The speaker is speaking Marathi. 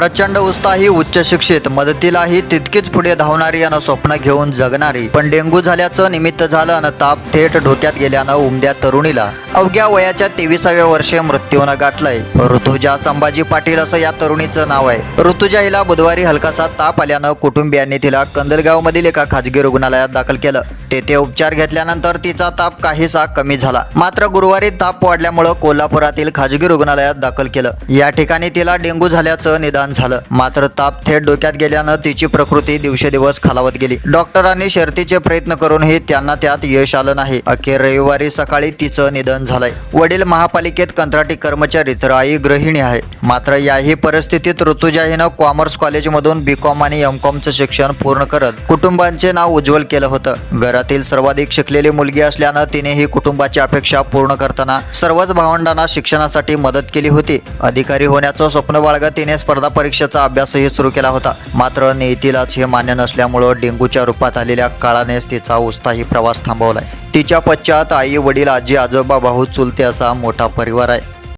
प्रचंड उत्साही उच्च शिक्षित मदतीलाही तितकीच पुढे धावणारी आणि स्वप्न घेऊन जगणारी. पण डेंग्यू झाल्याचं निमित्त झालं आणि ताप थेट डोक्यात गेल्यानं उमद्या तरुणीला अवघ्या वयाच्या तेविसाव्या वर्षी मृत्यूनं गाठलंय. ऋतुजा संभाजी पाटील असं या तरुणीचं नाव आहे. ऋतुजा हिला बुधवारी हलकासा ताप आल्यानं कुटुंबियांनी तिला कंदलगावमधील एका खाजगी रुग्णालयात दाखल केलं. तेथे उपचार घेतल्यानंतर तिचा ताप काहीसा कमी झाला. मात्र गुरुवारी ताप वाढल्यामुळं कोल्हापुरातील खाजगी रुग्णालयात दाखल केलं. या ठिकाणी तिला डेंग्यू झाल्याचं निदान झालं. मात्र ताप थेट डोक्यात गेल्यानं तिची प्रकृती दिवसेदिवस खालावत गेली. डॉक्टरांनी शर्तीचे प्रयत्न करूनही त्यांना त्यात यश आलं नाही. अखेर रविवारी सकाळी तिचं निधन झालंय. वडील महापालिकेत कंत्राटी कर्मचारी तर आई गृहिणी आहे. मात्र याही परिस्थितीत ऋतुजा हिनं कॉमर्स कॉलेजमधून बी कॉम आणि एम कॉमचं शिक्षण पूर्ण करत कुटुंबांचे नाव उज्ज्वल केलं होतं. घरातील सर्वाधिक शिकलेली मुलगी असल्यानं तिनेही कुटुंबाची अपेक्षा पूर्ण करताना सर्वच भावंडांना शिक्षणासाठी मदत केली होती. अधिकारी होण्याचं स्वप्न बाळगत तिने स्पर्धा परीक्षेचा अभ्यासही सुरू केला होता. मात्र नियतीलाच हे मान्य नसल्यामुळं डेंग्यूच्या रूपात आलेल्या काळानेच तिचा उत्साही प्रवास थांबवलाय. तिच्या पश्चात आई वडील आजी आजोबा भाऊ चुलते असा मोठा परिवार आहे.